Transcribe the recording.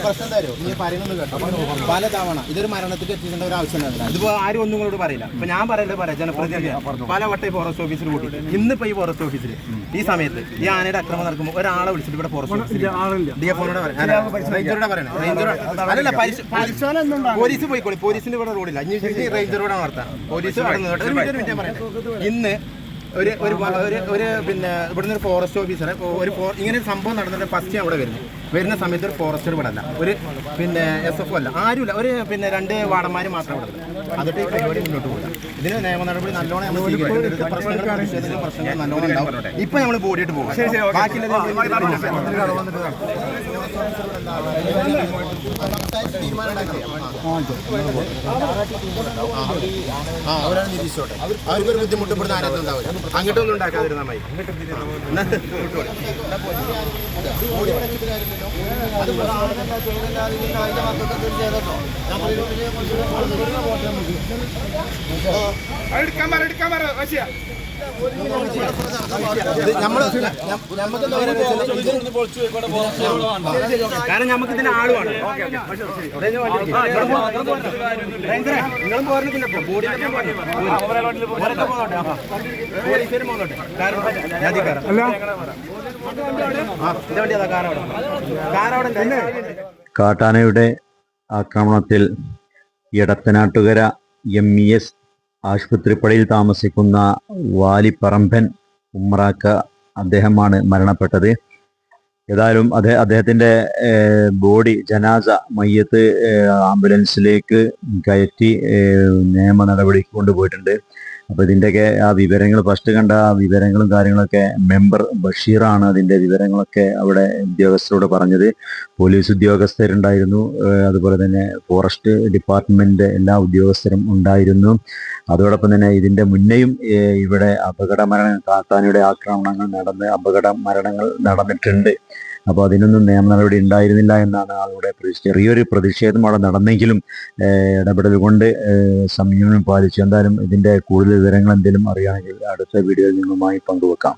പ്രശ്നം നീ പറയുന്നത് കേട്ടോ പല തവണ ഇതൊരു മരണത്തിൽ എത്തിക്കേണ്ട ഒരു ആവശ്യം ഇതിപ്പോ ആരും ഒന്നും കൂടെ പറയില്ല ഇപ്പൊ ഞാൻ പറയല്ലേ പറയാം ജനപ്രതിനിധി പല വട്ടം ഫോറസ്റ്റ് ഓഫീസിൽ കൂട്ടി ഇന്നിപ്പോ ഈ ഫോറസ്റ്റ് ഓഫീസിൽ ഈ സമയത്ത് ഈ ആനയുടെ അക്രമം നടക്കുമ്പോൾ ഒരാളെ വിളിച്ചിട്ട് ഇവിടെ ഫോറസ്റ്റ് റേഞ്ചറോടെ പറയണേ അല്ലല്ല പോലീസ് പോയിക്കോളി പോലീസിന്റെ ഇവിടെ റോഡില്ല ഇനി റേഞ്ചറോടെ നടത്താം പോലീസ് ഇന്ന് ഒരു ഒരു ഒരു പിന്നെ ഇവിടുന്ന് ഒരു ഫോറസ്റ്റ് ഓഫീസറെ ഒരു ഫോ- ഇങ്ങനെ ഒരു സംഭവം നടന്നിട്ട് ഫസ്റ്റ് അവിടെ വരുന്നു വരുന്ന സമയത്ത് ഒരു ഫോറസ്റ്റർ ഇവിടെ അല്ല ഒരു പിന്നെ എസ് എഫ് അല്ല ആരുമില്ല ഒരു പിന്നെ രണ്ട് വാടന്മാർ മാത്രം ഇവിടെ അതിട്ട് ഈ പരിപാടി മുന്നോട്ട് പോകുക ഇതിന് നിയമ നടപടി നല്ലോണം നമ്മൾ സ്വീകരിക്കും പ്രശ്നങ്ങൾ നല്ലോണം ഉണ്ടാവും ഇപ്പൊ നമ്മൾ ബോഡിയിട്ട് പോകും അവരാണ് നിരീക്ഷിച്ചോട്ടെ അവർക്കൊരു ബുദ്ധിമുട്ട് ഇവിടുന്ന് ആരും ഉണ്ടാവില്ല അങ്ങോട്ടൊന്നും ഉണ്ടാക്കാതിരുന്ന മതി. എടുക്കാൻ പറ എടുക്കാൻ വിളിച്ചിട്ട് കാരണം നമുക്ക് ഇതിന് ആളുമാണ് നിങ്ങളും പോരുന്നില്ല. കാട്ടാനയുടെ ആക്രമണത്തിൽ ഇടത്തനാട്ടുകര എം ഇ എസ് ആശുപത്രിപ്പടിയിൽ താമസിക്കുന്ന വാലിപ്പറമ്പൻ ഉമ്രാക്ക അദ്ദേഹമാണ് മരണപ്പെട്ടത്. ഏതായാലും അദ്ദേഹ അദ്ദേഹത്തിന്റെ ബോഡി ജനാസ മയ്യത്ത് ആംബുലൻസിലേക്ക് കയറ്റി നിയമ നടപടിക്ക് കൊണ്ടുപോയിട്ടുണ്ട്. അപ്പോൾ ഇതിന്റെയൊക്കെ ആ വിവരങ്ങൾ ഫസ്റ്റ് കണ്ട ആ വിവരങ്ങളും കാര്യങ്ങളൊക്കെ മെമ്പർ ബഷീറാണ് അതിന്റെ വിവരങ്ങളൊക്കെ അവിടെ ഉദ്യോഗസ്ഥരോട് പറഞ്ഞത്. പോലീസ് ഉദ്യോഗസ്ഥരുണ്ടായിരുന്നു. അതുപോലെ തന്നെ ഫോറസ്റ്റ് ഡിപ്പാർട്ട്മെന്റ് എല്ലാ ഉദ്യോഗസ്ഥരും ഉണ്ടായിരുന്നു. അതോടൊപ്പം തന്നെ ഇതിന്റെ മുന്നേയും ഇവിടെ അപകട മരണ കാട്ടാനയുടെ ആക്രമണങ്ങൾ നടന്ന് അപകട മരണങ്ങൾ നടന്നിട്ടുണ്ട്. അപ്പോൾ അതിനൊന്നും നിയമ നടപടി ഉണ്ടായിരുന്നില്ല എന്നാണ് ആളുടെ ചെറിയൊരു പ്രതിഷേധം അവിടെ നടന്നെങ്കിലും ഇടപെടൽ കൊണ്ട് സംയമനം പാലിച്ചു എന്തായാലും ഇതിന്റെ കൂടുതൽ വിവരങ്ങൾ എന്തെങ്കിലും അറിയുകയാണെങ്കിൽ അടുത്ത വീഡിയോയിൽ നിന്നുമായി പങ്കുവെക്കാം.